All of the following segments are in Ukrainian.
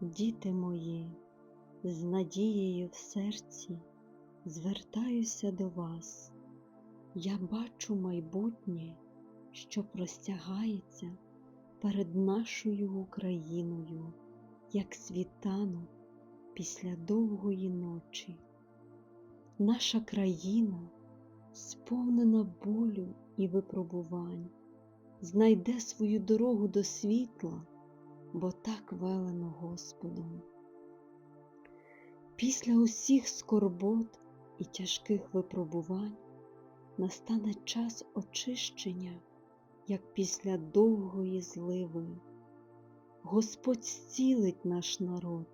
Діти мої, з надією в серці звертаюся до вас. Я бачу майбутнє, що простягається перед нашою Україною, як світанок після довгої ночі. Наша країна, сповнена болю і випробувань, знайде свою дорогу до світла, бо так велено Господом. Після усіх скорбот і тяжких випробувань настане час очищення, як після довгої зливи. Господь зцілить наш народ,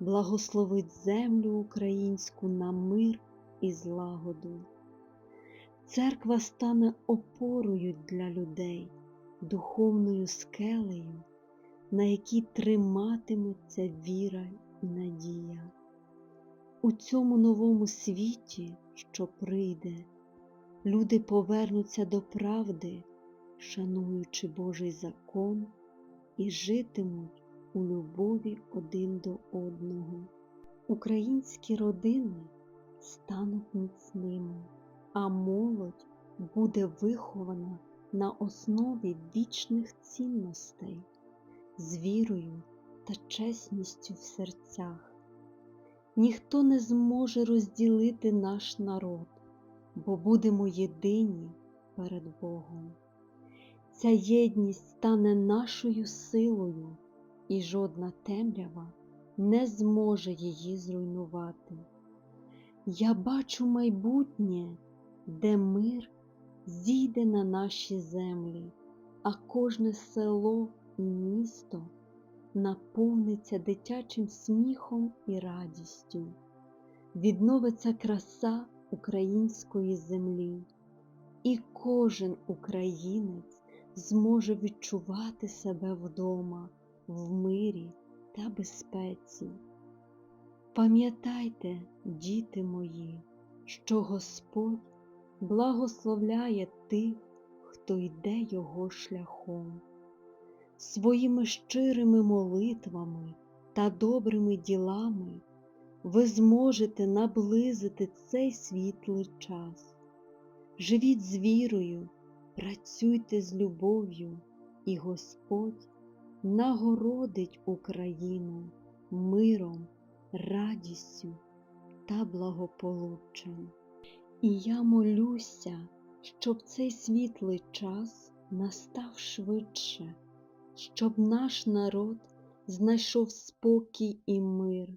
благословить землю українську на мир і злагоду. Церква стане опорою для людей, духовною скелею, на якій триматиметься віра і надія. У цьому новому світі, що прийде, люди повернуться до правди, шануючи Божий закон, і житимуть у любові один до одного. Українські родини стануть міцними, а молодь буде вихована на основі вічних цінностей, з вірою та чесністю в серцях. Ніхто не зможе розділити наш народ, бо будемо єдині перед Богом. Ця єдність стане нашою силою, і жодна темрява не зможе її зруйнувати. Я бачу майбутнє, де мир зійде на наші землі, а кожне село і місто наповниться дитячим сміхом і радістю, відновиться краса української землі, і кожен українець зможе відчувати себе вдома, в мирі та безпеці. Пам'ятайте, діти мої, що Господь благословляє тих, хто йде Його шляхом своїми щирими молитвами та добрими ділами ви зможете наблизити цей світлий час. Живіть з вірою, працюйте з любов'ю, і Господь нагородить Україну миром, радістю та благополуччям. І я молюся, щоб цей світлий час настав швидше щоб наш народ знайшов спокій і мир,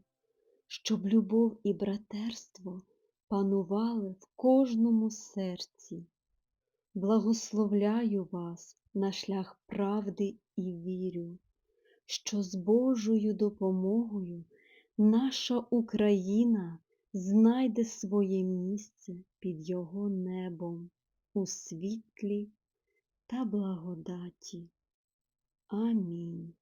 щоб любов і братерство панували в кожному серці. Благословляю вас на шлях правди і вірю, що з Божою допомогою наша Україна знайде своє місце під Його небом у світлі та благодаті. Амінь.